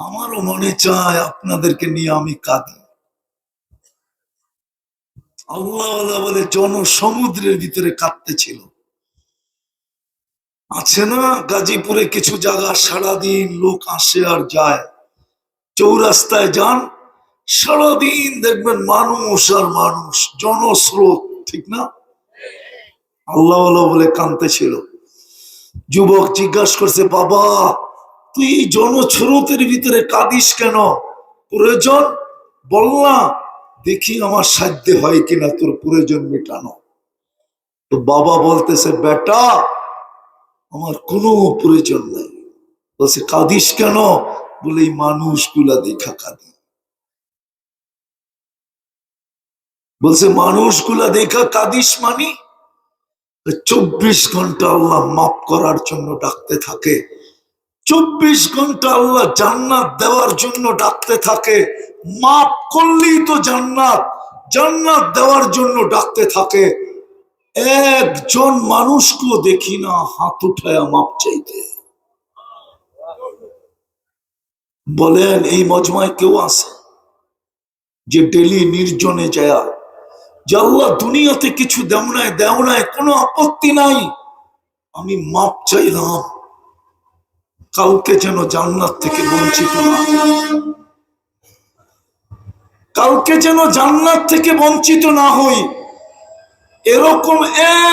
আমারও মনে চায় আপনাদেরকে নিয়ে আমি কাঁদি। আল্লাহ বলে জনসমুদ্রের ভিতরে কাঁদতে ছিল। আছে না গাজীপুরে কিছু জায়গা, সারাদিন লোক আসে আর যায়। চৌরাস্তায় যান, সারাদিন দেখবেন মানুষ আর মানুষ, জনস্রোত, ঠিক না? আল্লাহ বলে কানতে ছিল। যুবক জিজ্ঞাসা করছে, বাবা তুই এই জনস্রোতের ভিতরে কাঁদিস কেন? প্রয়োজন? বল না। দেখি আমার সাধ্য হয় কিনা তোর প্রয়োজন মেটানো। তো বাবা বলতেছে, বেটা, আমার কোনো প্রয়োজন নাই। বলছে, কাঁদিস কেন? বলে, এই মানুষগুলা দেখা কাঁদি। বলছে, মানুষগুলা দেখা কাঁদিস মানি? চব্বিশ ঘণ্টা আল্লাহ মাফ করার জন্য ডাকতে থাকে। চব্বিশ ঘণ্টা আল্লাহ জান্নাত দেওয়ার জন্য ডাকতে থাকে। মাফ করলেই তো জান্নাত জান্নাত দেওয়ার জন্য ডাকতে থাকে। একজন মানুষকেও দেখি না, হাত উঠায় মাপ চাইতে। বলেন, এই মজমায় কেউ আছে যে ডেলি নির্জনে যায়? যে আল্লাহ দুনিয়াতে কিছু দেও নাই দেও নাই কোনো আপত্তি নাই। আমি মাপ চাইলাম। কাউকে যেন জান্নাত থেকে বঞ্চিত না কাউকে যেন জান্নাত থেকে বঞ্চিত না হই। এরকম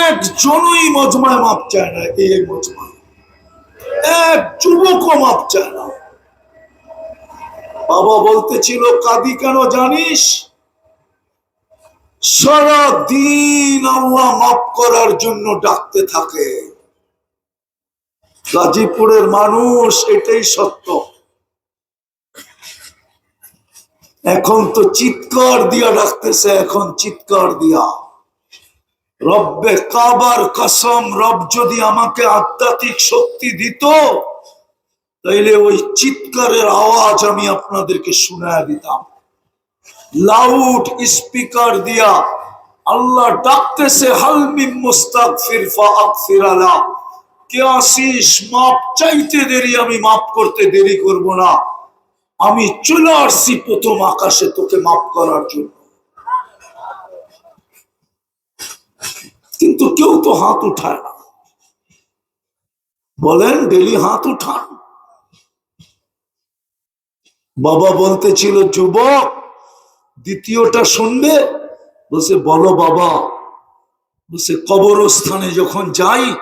একজনই মজমায় মাপ চায় না, এই মজমায়। এক যুবকও মাপ চায় না। বাবা বলতেছিল, কাদি কেন জানিস? সারা দিন আল্লাহ মাফ করার জন্য ডাকতে থাকে। গাজীপুরের মানুষ এটাই সত্য। এখন তো চিৎকার দিয়া ডাকতেছে, এখন চিৎকার দিয়া। রব্বে কাবার কসম, রব যদি আমাকে আধ্যাত্মিক শক্তি দিত, তাইলে ওই চিৎকারের আওয়াজ আমি আপনাদেরকে শোনায় দিতাম। লাউড স্পিকার দিয়া আল্লাহ ডাকতেছে হালমিন মুস্তাক ফিরফা ফিরালা কে আসিস? মাপ চাইতে দেরি, আমি মাপ করতে দেরি করব না। আমি চলে আসছি প্রথম আকাশে তোকে মাপ করার জন্য। কিন্তু কেউ তো হাত উঠায় না। বলেন, ডেলি হাত উঠান। বাবা বলতেছিল, যুবক, দ্বিতীয়টা শুনবে? বলছে, বলো বাবা। বলছে, কবরস্থানে যখন যাই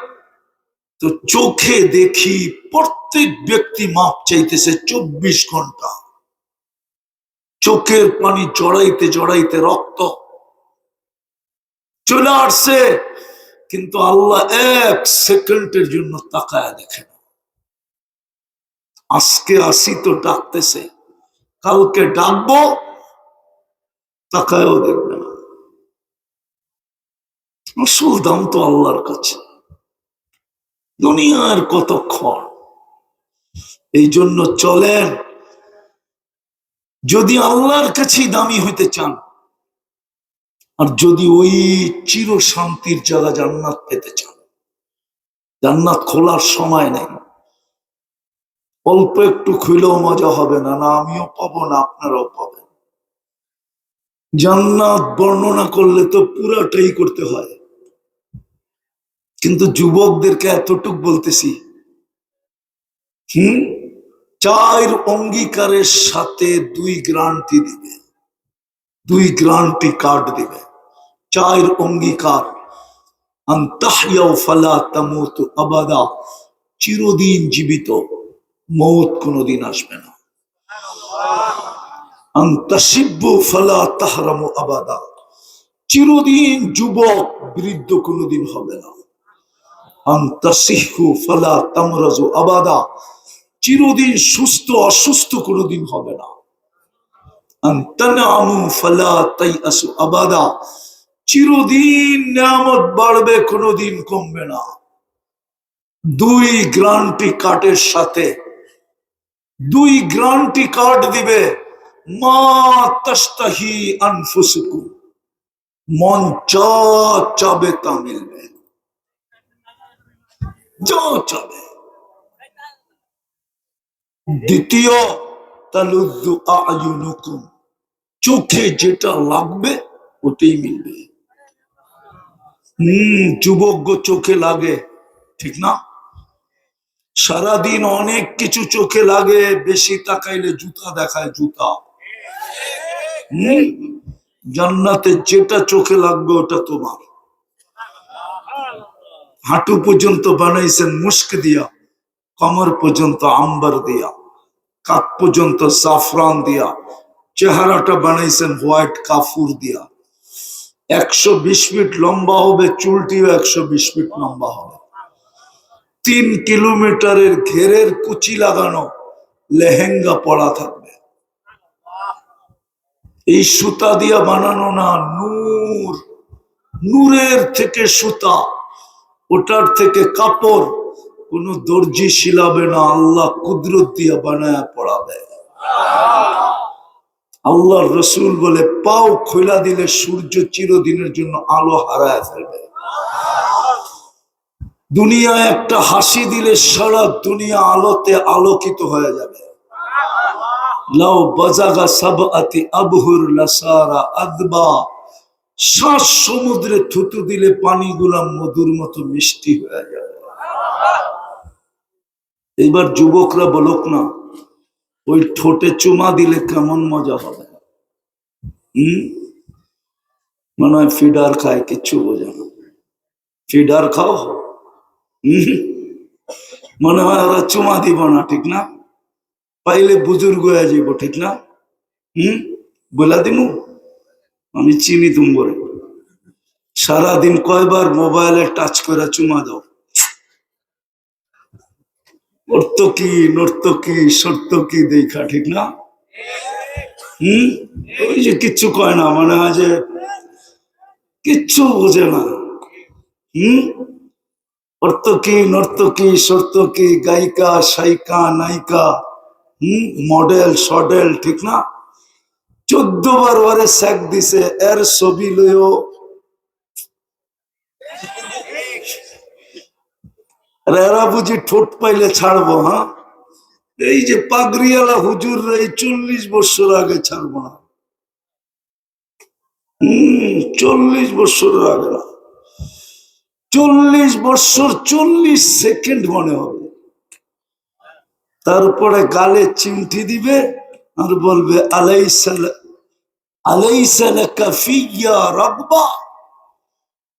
তো চোখে দেখি প্রত্যেক ব্যক্তি মাপ চাইতেছে চব্বিশ ঘণ্টা। চোখের পানি জড়াইতে জড়াইতে রক্ত চলে আসছে, কিন্তু আল্লাহ এক সেকেন্ডের জন্য তাকায় দেখে না। আজকে আসি তো ডাকতেছে, কালকে ডাকবো, তাকায়ও দেখবে না। আসল দাম তো আল্লাহর কাছে। দুনিয়ার কতক্ষণ? এই জন্য চলেন, যদি আল্লাহর কাছেই দামি হইতে চান, আর যদি ওই চির শান্তির জায়গা জান্নাত পেতে চান, জান্নাত খোলার সময় নেই। অল্প একটু খুলেও মজা হবে না না আমিও পাবো, না আপনারাও পাবেন। জান্নাত বর্ণনা করলে তো পুরাটাই করতে হয়। কিন্তু যুবকদেরকে এতটুক বলতেছি, হুম? চার অঙ্গীকারের সাথে দুই গ্রান্টি দিবে। দুই গ্রান্টি কার্ড দিবে। চার অঙ্গীকার আবাদা। চিরদিন জীবিত, মৌত কোনোদিন আসবে না। আন্তাসিব্বু ফালা তাহরামু আবাদা। চিরদিন যুবক বৃদ্ধ কোনোদিন হবে না। ফালা তামরাজু আবাদা। চিরদিন সুস্থ অসুস্থ কোনোদিন হবে না। ফালা তাইআসু আবাদা। চিরদিন নিয়ামত বাড়বে, কোনোদিন কমবে না। দুই গ্রান্টি কার্ডের সাথে, দুই গ্রান্টি কার্ড দিবে, মা তাস্তাহি আনফুসুকুম। মন যা চাবে তা মিলবে। যা চাবে দ্বিতীয় চোখে যেটা লাগবে ওটাই মিলবে। হম, যুবক চোখে লাগে। ঠিক না? সারাদিন অনেক কিছু চোখে লাগে, বেশি তাকাইলে জুতা দেখায় জুতা। জান্নাতে যেটা চোখে লাগবে, ওটা তোমার। হাঁটু পর্যন্ত বানাইছেন মুস্ক দিয়া, কমর পর্যন্ত আম্বার দিয়া কাক পর্যন্ত সাফরান দিয়া, চেহারাটা বানাইছেন হোয়াইট কাফুর দিয়া। একশো বিশ ফিট লম্বা হবে, চুলটিও একশো বিশ ফিট লম্বা হবে। তিন কিলোমিটারের ঘেরের কুচি লাগানো লেহেঙ্গা পড়া থাকবে। এই সুতা দিয়া বানানো না, নূর। নূরের থেকে সুতা। ওটার থেকে কাপড় কোন দর্জি শিলাবে না, আল্লাহ কুদরত দিয়া বানায় পড়াবে। আল্লাহ রসুল বলে, পাও খোলা দিলে সূর্য চিরদিনের জন্য আলো হারায় ফেলবে। দুনিয়ায় একটা হাসি দিলে সারা দুনিয়া আলোতে আলোকিত হয়ে যাবে। লাউ বাজাগা সাব আতি আবহুর লাসারা আদবা। শ্বাস সমুদ্রে থুতু দিলে পানিগুলা মধুর মতো মিষ্টি হয়ে যাবে এবার যুবকরা বলুক না, ওই ঠোঁটে চুমা দিলে কেমন মজা হবে? হম? মনে হয় ফিডার খায়, কিচ্ছু বোঝে না। ফিডার খাও। মনে হয় ওরা চুমা দিব না, ঠিক না? পাইলে বুজুর্গ হয়ে যাইব, ঠিক না? হম? বলা দিমু। আমি চিনি তুমরে সারাদিন কয়বার মোবাইলে টাচ করে চুমা দাও। নর্তকী নর্তকী সর্তকী দেখা ঠিক না? হম? ওই যে কিচ্ছু কয় না, মনে যে কিচ্ছু বোঝে না। হম? অর্তকী নর্তকী সর্তকী গায়িকা, সাইকা, নায়িকা, হম? মডেল, সডেল ঠিক না? চোদ্দ বার ওরে স্যাক দিছে, এর ছবি লইও। এরা বুঝি ঠোঁট পাইলে ছাড়বো হ্যাঁ এই যে পাগড়িওয়ালা হুজুর, এই চল্লিশ বছর আগে ছাড়বো না। হম, চল্লিশ বছর আগে। না চল্লিশ বছর, চল্লিশ সেকেন্ড মনে হবে। তারপরে গালে চিমটি দিবে আর বলবে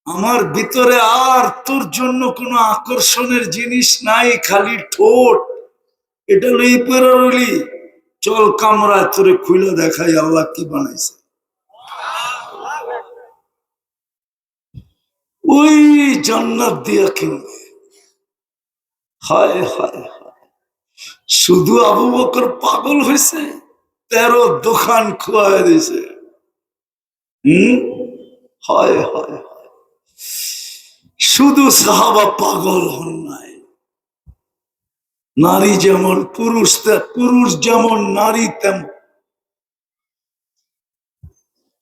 আমার ভিতরে আর তোর জন্য কোনো আকর্ষণের জিনিস নাই, খালি ঠোঁট। এটা লই পেরলি চল কামরায় তোরে খুলে দেখাই, আল্লাহ কি বানাইছে। ওই জান্নাত দিয়া কিনবে। হায় হায় হায়। শুধু আবু বকর পাগল হয়েছে তেরো দোকান খোয়া দিয়েছে হম? হায় হায় হায়। শুধু সাহাবা পাগল হন নাই। নারী যেমন পুরুষ পুরুষ যেমন নারী তেমন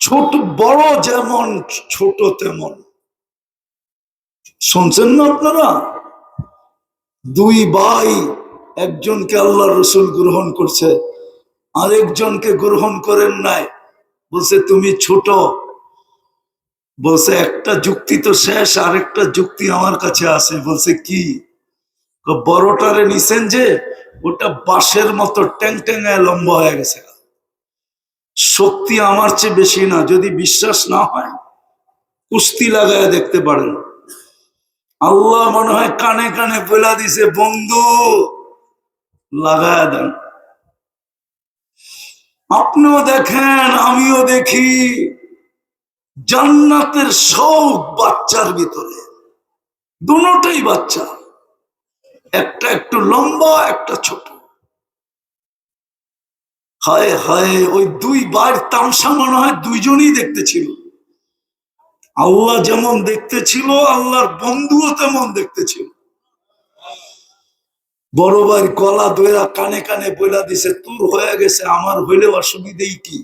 ছোট, বড় যেমন, ছোট তেমন। শুনছেন না আপনারা? দুই ভাই একজনকে আল্লাহ রসুল গ্রহণ করছে। আরেকজনকে গ্রহণ করেন নাই। বলছে, তুমি ছোট। বলছে, একটা যুক্তি তো শেষ, আরেকটা যুক্তি আমার কাছে আছে। বলছে, কি? বড়টারে নিছেন যে, ওটা বাঁশের মতো ট্যাং ট্যাঙায় লম্বা হয়ে গেছে। শক্তি আমার চেয়ে বেশি না, যদি বিশ্বাস না হয়, কুস্তি লাগায় দেখতে পারেন। আল্লাহ মনে হয় কানে কানে বলা দিছে, বন্ধু, লাগায় দেন। আপনিও দেখেন, আমিও দেখি। জান্নাতের সব বাচ্চার ভিতরে দুটাই বাচ্চা। একটা একটু লম্বা, একটা ছোট। হায় হায়, ওই দুই বার তামসা মনে হয় দুইজনই দেখতে ছিল। আল্লাহ যেমন দেখতে ছিল, আল্লাহর বন্ধুও তেমন দেখতে ছিল। বড় ভাই কলা দইরা কানে কানে বইলা দিছে, তোর হয়ে গেছে, আমার হইলে অসুবিধেই কি?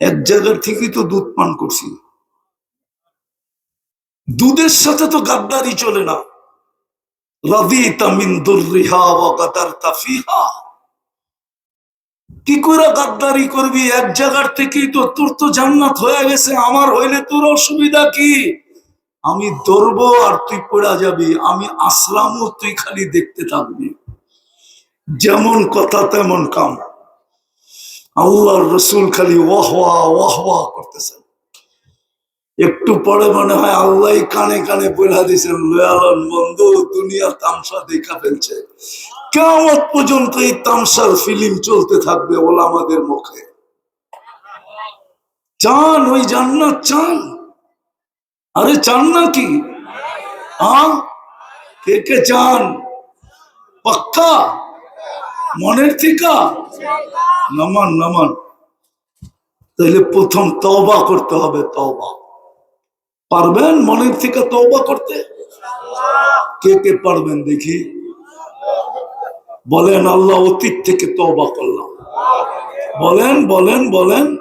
এক জায়গার থেকেই তো দুধ পান করছি। দুধের সাথে তো গাদ্দারি চলে না। কি করে গাদ্দারি করবি? এক জায়গার থেকেই তো, তোর তো জান্নাত হয়ে গেছে, আমার হইলে তোর অসুবিধা কি? আমি ধরবো আর তুই পড়া যাবি, আমি আসলামও তুই খালি দেখতে থাকবি। যেমন কথা তেমন কাম। আল্লাহর রসুল খালি ওয়াহ ওয়াহ ওয়াহ ওয়াহ করতেছেন। একটু পরে মনে হয় আল্লাহ কানে কানে বলে দিয়েছেন লয়ালন বন্ধু দুনিয়া তামসা দেখা ফেলছে। কেমন পর্যন্ত এই তামসার ফিল্ম চলতে থাকবে ওলা আমাদের মুখে। চান ওই জান্নাত, চান। আরে চান না কি? কে কে চান? পাক্কা? মনের থিকা নামান নামান। তাহলে প্রথম তওবা করতে হবে, তওবা। পারবেন মনের থেকে তওবা করতে? কে কে পারবেন দেখি? বলেন, আল্লাহ অতীত থেকে তওবা করলাম। বলেন বলেন বলেন।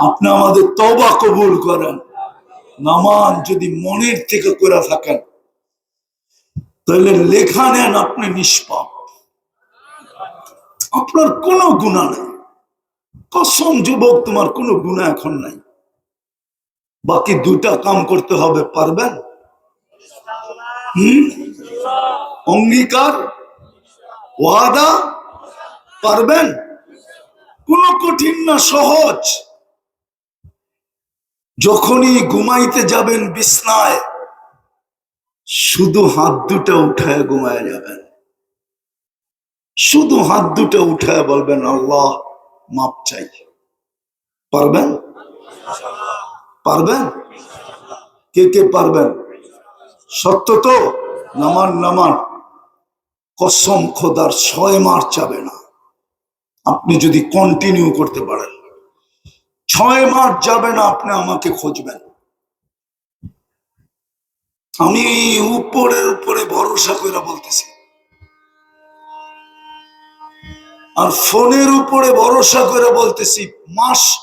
আপনি আমাদের তওবা কবুল করেন। নামান যদি মনের থেকে করে থাকেন তাহলে লেখা নেন আপনি নিষ্পাপ। আপনার কোনো গুণা নাই। কসম যুবক, তোমার কোনো গুণা এখন নাই। বাকি দুটা কাম করতে হবে, পারবেন? হম? অঙ্গীকার, ওয়াদা, পারবেন? কোনো কঠিন না, সহজ। যখনই ঘুমাইতে যাবেন বিছনায়, শুধু হাত দুটা উঠায় ঘুমায় যাবেন। শুধু হাত দুটো উঠায় বলবেন, আল্লাহ, মাপ চাই। পারবেন? পারবেন? কে কে পারবেন? সত্য তো? নামান নামান। কসম খোদার ছয় মাস যাবে না। আপনি যদি কন্টিনিউ করতে পারেন। ছয় মাস যাবে না, আপনি আমাকে খুঁজবেন। আমি উপরের উপরে ভরসা করে বলতেছি। আর ফোনের উপরে ভরসা করে বলতেছি, মাস,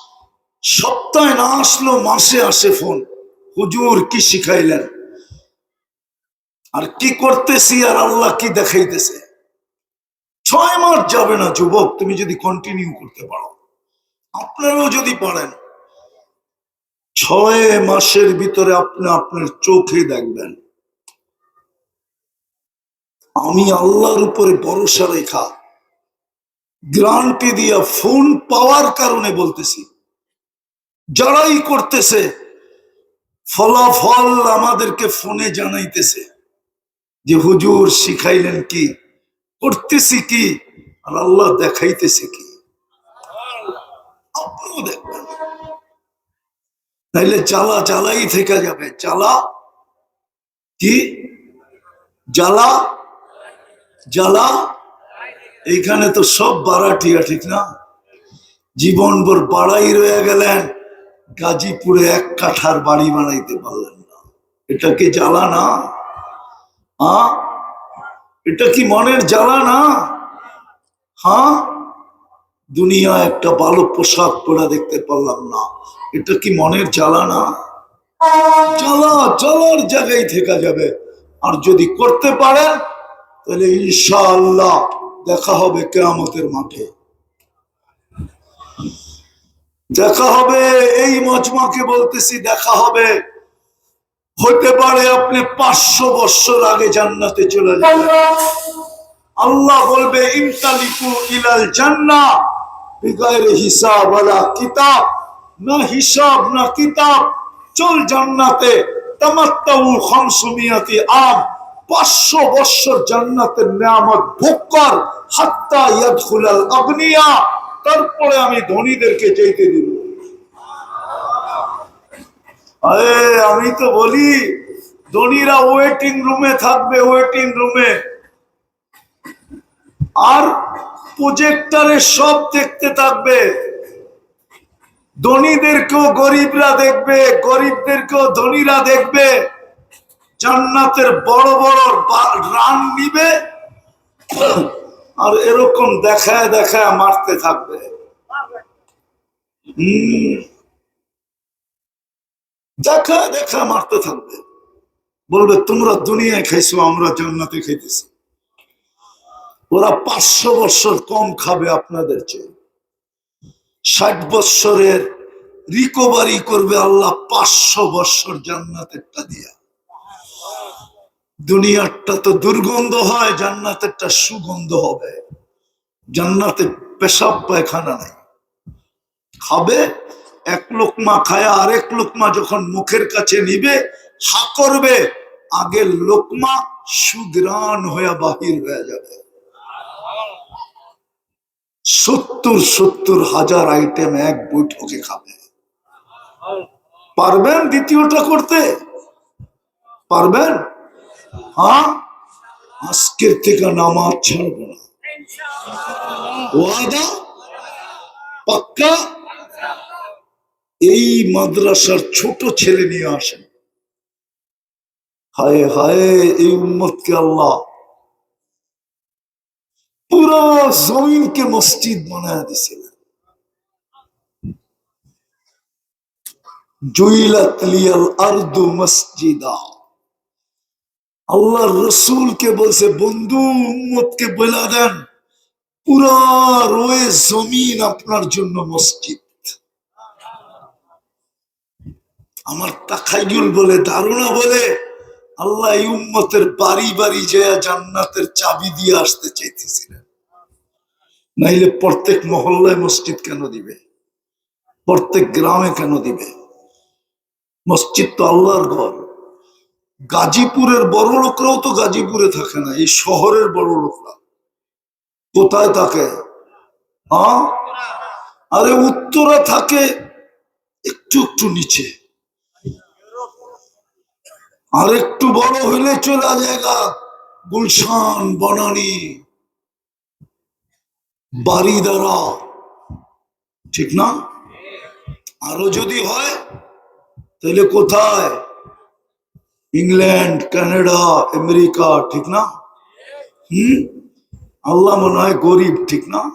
সপ্তাহে না আসলো মাসে আসে ফোন। হুজুর কি শিখাইলেন? আর কি করতেছি আর আল্লাহ কি দেখাইতেছে? ছয় মাস যাবে না, যুবক, তুমি যদি কন্টিনিউ করতে পারো। আপনারাও যদি পারেন। ছয় মাসের ভিতরে আপনি আপনার চোখে দেখবেন। আমি আল্লাহর উপরে ভরসা রেখা গ্রান্টি দিয়া ফোন পাওয়ার কারণে বলতেছি। যারাই করতেছে, ফলাফল আমাদেরকে ফোনে জানাইতেছে যে, হুজুর শিখাইলেন কি? করতেছি কি? আর আল্লাহ দেখাইতেছে কি? দেখবেন। তাইলে জ্বালা জ্বালাই থেকে যাবে। জ্বালা কি? জ্বালা? জ্বালা এইখানে তো সব বাড়াটিয়া ঠিক না? জীবনভর বাড়াই রয়ে গেলেন, গাজীপুরে এক কাঠার বাড়ি বানাইতে পারলেন না। এটা কি জ্বালা না? এটা কি মনের জ্বালা না? হ্যাঁ? দুনিয়া একটা ভালো পোশাক পরা দেখতে পারলাম না। এটা কি মনের জ্বালা না? জ্বালা, জ্বালার জায়গায় থেকে যাবে। আর যদি করতে পারেন, তাহলে ইনশাআল্লাহ দেখা হবে কেয়ামতের মাঠে। দেখা হবে, এই মজমাকে বলতেছি, দেখা হবে। হতে পারে আপনি পাঁচশো বছর আগে জান্নাতে চলে যাবেন। আল্লাহ বলবে, ইমতালিকু ইলাল জান্না বিগায়ের হিসাব ওয়ালা কিতাব, না হিসাব, না কিতাব। চল জান্নাতে তামাত্তাউ খামসুমিয়াতি আম। পাঁচশো বৎসর জান্নাতের নিয়ামত ভোগ কর। হাত্তা ইয়াদখুলাল তারপরে আমি ধনীদেরকে যেতে দিব। আরে, আমি তো বলি, ধনীরা ওয়েটিং রুমে থাকবে ওয়েটিং রুমে আর প্রজেক্টারে সব দেখতে থাকবে। ধনীদেরকেও গরিবরা দেখবে, গরিবদেরকেও ধনীরা দেখবে। জান্নাতের বড় বড় রান নিবে আর এরকম দেখায় দেখায় মারতে থাকবে। দেখা দেখা মারতে থাকবে। বলবে, তোমরা দুনিয়ায় খাইছো, আমরা জান্নাতে খাইতেছি। ওরা পাঁচশো বছর কম খাবে আপনাদের চেয়ে। ষাট বৎসরের রিকভারি করবে আল্লাহ পাঁচশো বৎসর জান্নাতেরটা দিয়া। দুনিয়ারটা তো দুর্গন্ধ হয়, জান্নাতেরটা সুগন্ধ হবে। জান্নাতে পেশাব পায়খানা নাই। খাবে, এক লোকমা খায়, আরেক লোকমা যখন মুখের কাছে নিবে, হা করবে আগে লোকমা সুগ্রান হয়ে বাহির হয়ে যাবে। সত্তর সত্তর হাজার আইটেম এক বৈঠকে খাবে। পারবেন দ্বিতীয়টা করতে? পারবেন? হ্যাঁ? আজকের থেকে নামাজ ছাড়ব না। ওয়াদা? পাক্কা? এই মাদ্রাসার ছোট ছেলে নিয়ে আসেন। হায় হায়, এই উম্মতকে আল্লাহ। পুরো জমিনকে মসজিদ বানায় দিছিলেন। জুইলাত লিয়াল আরদু মসজিদা। আল্লাহ রসুলকে বলছে, বন্ধু, উম্মতকে বলে দেন। পুরা রয়ে জমিন আপনার জন্য মসজিদ। আমার তাকাইগুল বলে, ধারণা বলে, আল্লাহ উম্মতের বাড়ি বাড়ি যে জান্নাতের চাবি দিয়ে আসতে চাইতেছিলেন। নাইলে প্রত্যেক মহল্লায় মসজিদ কেন দিবে? প্রত্যেক গ্রামে কেন দিবে? মসজিদ তো আল্লাহর ঘর। গাজীপুরের বড় লোকরাও তো গাজীপুরে থাকে না, এই শহরের বড় লোকরা। কোথায় থাকে? হ্যাঁ? আরে উত্তরা থাকে একটু একটু নিচে। আর একটু বড় হইলে চলে জায়গা গুলশান, বনানি। বাড়িদারা ঠিক না? আরও যদি হয়, তাহলে কোথায়? ইংল্যান্ড, কানাডা, আমেরিকা, ঠিক না? হুম? আল্লাহ মনে হয় গরিব, ঠিক না?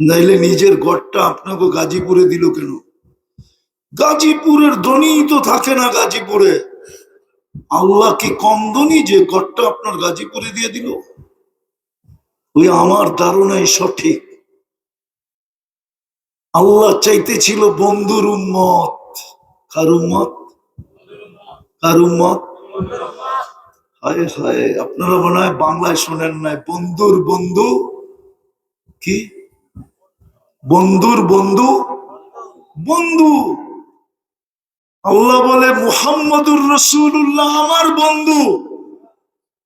নাইলে নিজের ঘরটা আপনাকে গাজীপুরে দিল কেন? গাজীপুরের ধনী তো থাকে না গাজীপুরে। আল্লাহ কি কম ধনী যে ঘরটা আপনার গাজীপুরে দিয়ে দিল? ওই আমার ধারণাই সঠিক। আল্লাহ চাইতেছিল বন্ধুর উম্মত। কার উম্মত? কার উম্মত? হায় হায়, আপনারা মনে হয় বাংলায় শোনেন নাই। বন্ধুর বন্ধু? কি? বন্ধুর বন্ধু? বন্ধু। আল্লাহ বলে, মুহাম্মদুর রসুল্লাহ আমার বন্ধু।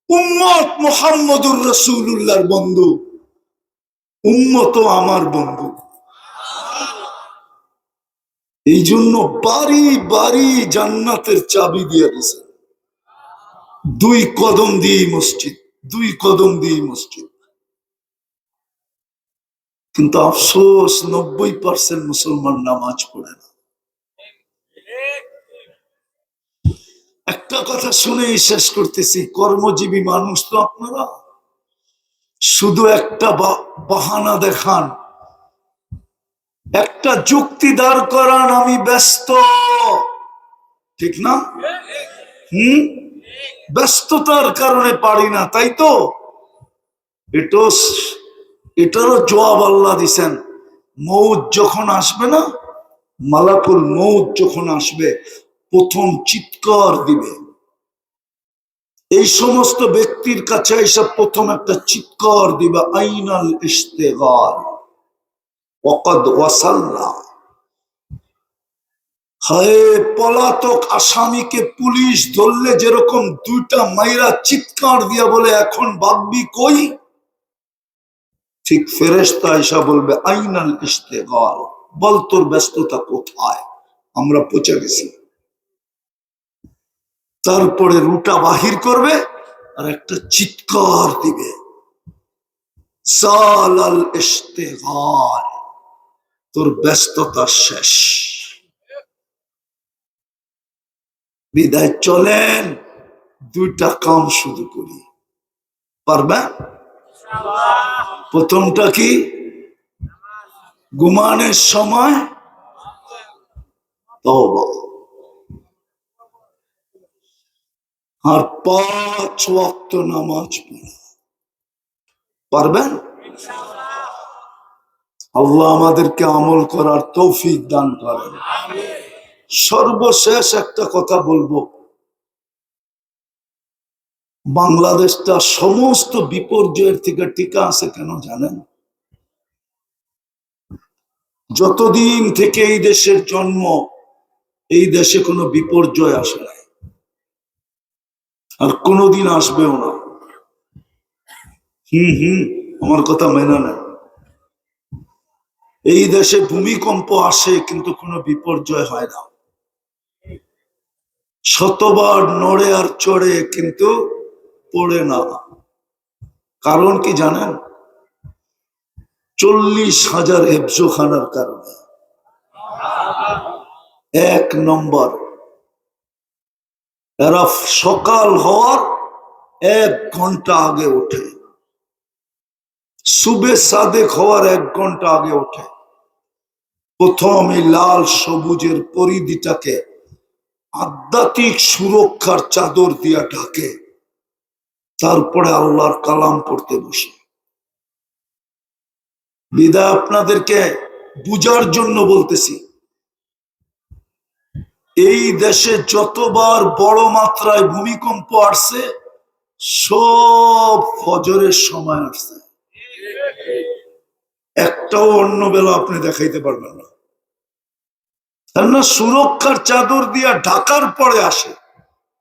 উম্মত মুহাম্মদুর রসুল্লাহর বন্ধু। উম্মত আমার বন্ধু। এই জন্য বাড়ি বাড়ি জান্নাতের চাবি দিয়ে দিয়েছেন দুই কদম দিয়ে মসজিদ, দুই কদম দিয়ে মসজিদ। কিন্তু আফসোস, নব্বই পার্সেন্ট মুসলমান নামাজ পড়ে না। একটা কথা শুনেই শেষ করতেছি, কর্মজীবী মানুষ তো আপনারা। শুধু একটা বাহানা দেখান একটা যুক্তি দাঁড় করান, আমি ব্যস্ত। ঠিক না? হুম? ব্যস্ততার কারণে পারি না, তাই তো? এটো এটারও জবাব আল্লাহ দিছেন। মৌত যখন আসবে না, মালাকুল মৌত যখন আসবে, প্রথম চিৎকার দিবে। এই সমস্ত ব্যক্তির কাছে এসব প্রথম একটা চিৎকার দিবে, আইনাল ইস্তেগাল ওকদ ওয়াসাল্লা। হায় পলাতক আসামিকে পুলিশ ধরলে যেরকম দুইটা মাইরা চিৎকার দিয়া বলে, এখন বাগবি কই? ঠিক ফেরেস্তা এসা বলবে, আইনাল ইস্তেগাল বল তোর ব্যস্ততা কোথায়? আমরা পচে গেছি। তারপরে রুটা বাহির করবে আর একটা চিৎকার দিবে। সালাল ইস্তেগাল তোর ব্যস্ততা শেষ। বিদায়, চলেন, দুইটা কাম শুরু করি। পারবে? প্রথমটা কি? ঘুমানোর সময় আর পাঁচ ওয়াক্ত নামাজ পড়া। পারবেন আল্লাহ আমাদেরকে আমল করার তৌফিক দান করেন। সর্বশেষ একটা কথা বলব। বাংলাদেশটা সমস্ত বিপর্যয়ের থেকে টিকা আছে কেন জানেন? যতদিন থেকে এই দেশের জন্ম, এই দেশে কোনো বিপর্যয় আসে নাই। আর কোনোদিন আসবেও না। হুম হুম, আমার কথা মেনে নেন। এই দেশে ভূমিকম্প আসে, কিন্তু কোনো বিপর্যয় হয় না। শতবার নড়ে আর চড়ে, কিন্তু পড়ে না। কারণ কি জানেন? চল্লিশ হাজার হেফজোখানার কারণে। এক নম্বর। এরা সকাল হওয়ার এক ঘণ্টা আগে ওঠে। সুবে সাদেক হওয়ার এক ঘণ্টা আগে ওঠে। প্রথম এই লাল সবুজের পরিধিটাকে আধ্যাত্মিক সুরক্ষার চাদর দিয়া ঢাকে, তারপরে আল্লাহর কালাম পড়তে বসে। বিদায় আপনাদেরকে বুঝার জন্য বলতেছি, এই দেশে যতবার বড় মাত্রায় ভূমিকম্প আসছে, সব ফজরের সময় আসছে। একটাও অন্য বেলা আপনি দেখাইতে পারবেন না। কেননা সুরক্ষার চাদর দিয়া ঢাকার পরে আসে,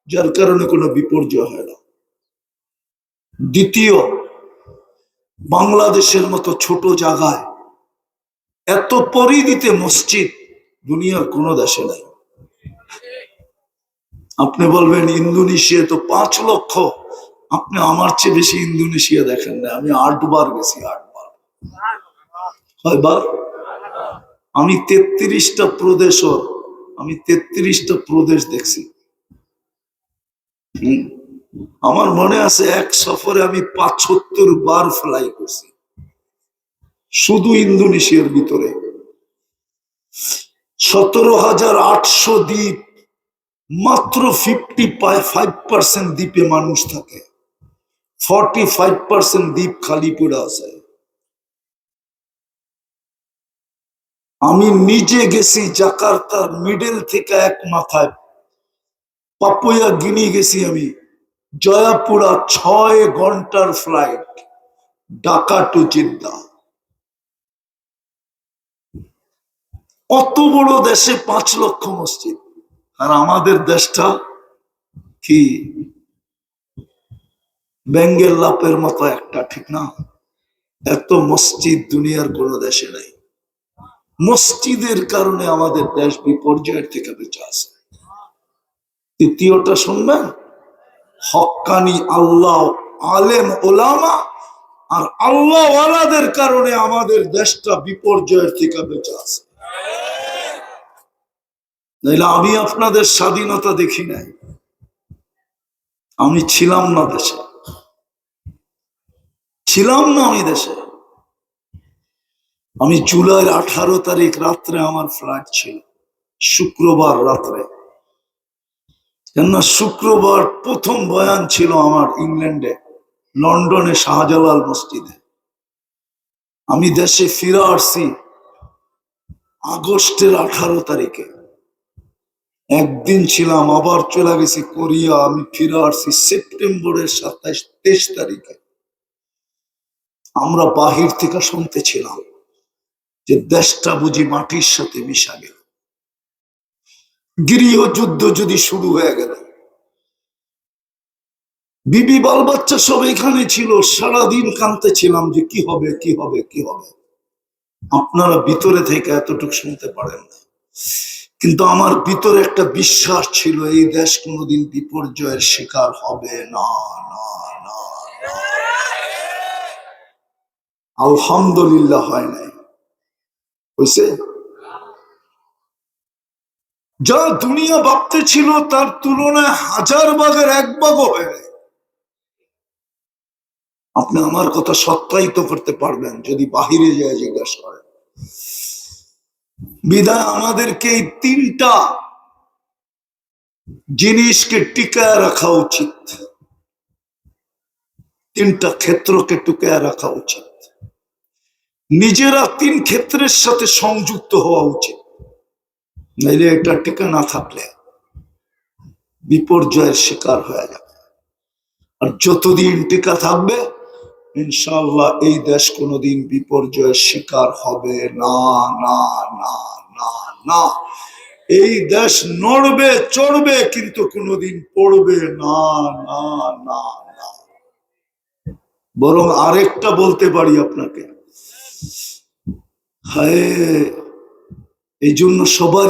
যার কারণে কোনো বিপর্যয় হয় না। দ্বিতীয়, বাংলাদেশের মতো ছোট জায়গায় এত পরিধিতে মসজিদ দুনিয়ার কোনো দেশে নাই। আপনি বলবেন ইন্দোনেশিয়া তো পাঁচ লক্ষ। আপনি আমার চেয়ে বেশি ইন্দোনেশিয়া দেখেন না, আমি আটবার গেছি আটবার আমি তেত্রিশটা প্রদেশ আমি তেত্রিশটা প্রদেশ দেখছি। আমার মনে আছে এক সফরে আমি পাঁচত্তর বার ফ্লাই করছি। শুধু ইন্দোনেশিয়ার ভিতরে। সতেরো হাজার আটশো দ্বীপ, মাত্র ফিফটি ফাইভ পার্সেন্ট দ্বীপে মানুষ থাকে। ফর্টি ফাইভ পার্সেন্ট দ্বীপ খালি পড়ে আছে। আমি নিজে গেছি জাকার্তার মিডল থেকে এক মাথায়। পাপুয়া গিনি গেছি আমি। জয়াপুরা ছয় ঘণ্টার ফ্লাইট ঢাকা টু জিদ্দা। অত বড় দেশে পাঁচ লক্ষ মসজিদ। আর আমাদের দেশটা কি? বেঙ্গেল লাপের মতো একটা, ঠিক না? এত মসজিদ দুনিয়ার কোন দেশে নাই। মসজিদের কারণে আমাদের দেশ বিপর্যয়ের থেকে বেঁচে আছে। তৃতীয়টা শুনবেন? হকানি আল্লাহ আলেম ওলামা আর আল্লাহ ওয়ালাদের কারণে আমাদের দেশটা বিপর্যয়ের থেকে বেঁচে আছে। নাইলে আমি আপনাদের স্বাধীনতা দেখি নাই। আমি ছিলাম না দেশে। ছিলাম না আমি দেশে। আমি জুলাইয়ের আঠারো তারিখ রাত্রে আমার ফ্লাইট ছিল। শুক্রবার রাত্রে। কেননা শুক্রবার প্রথম বয়ান ছিল আমার ইংল্যান্ডে, লন্ডনে শাহজালাল মসজিদে। আমি দেশে ফিরে আসছি আগস্টের আঠারো তারিখে। একদিন ছিলাম, আবার চলে গেছি কোরিয়া, আমি ফিরে আসছি সেপ্টেম্বরের সাতাইশ, তেইশ তারিখে। আমরা বাহির থেকে শুনতেছিলাম যে দেশটা বুঝি মাটির সাথে মিশা গেল। গৃহ যুদ্ধ যদি শুরু হয়ে গেল, বিবি বাল বাচ্চা সব এখানে ছিল, সারাদিন কানতে ছিলাম যে কি হবে কি হবে কি হবে। আপনারা ভিতরে থেকে এতটুকু শুনতে পারেন না। কিন্তু আমার ভিতরে একটা বিশ্বাস ছিল, এই দেশ কোনোদিন বিপর্যয়ের শিকার হবে না না না। আলহামদুলিল্লাহ হয় নাই। হয়েছে? যা দুনিয়া ভাবতে ছিল, তার তুলনায় হাজার ভাগের এক ভাগও হয় আপনি আমার কথা সত্যায়িত করতে পারবেন, যদি বাহিরে যায় জিজ্ঞাসা করেন। বিধায় আমাদেরকে এই তিনটা জিনিসকে টিকায় রাখা উচিত। তিনটা ক্ষেত্রকে টুকায় রাখা উচিত। নিজেরা তিন ক্ষেত্রের সাথে সংযুক্ত হওয়া উচিত। নাইলে এটা টিকা না থাকলে বিপর্যয়ের শিকার হয়ে যাবে। আর যতদিন টিকা থাকবে ইনশাল্লাহ এই দেশ কোনোদিন বিপর্যয়ের শিকার হবে না না না না না। এই দেশ নড়বে, চড়বে, কিন্তু কোনোদিন পড়বে না না না না। বরং আরেকটা বলতে পারি আপনাকে। হায় এই জন্য সবার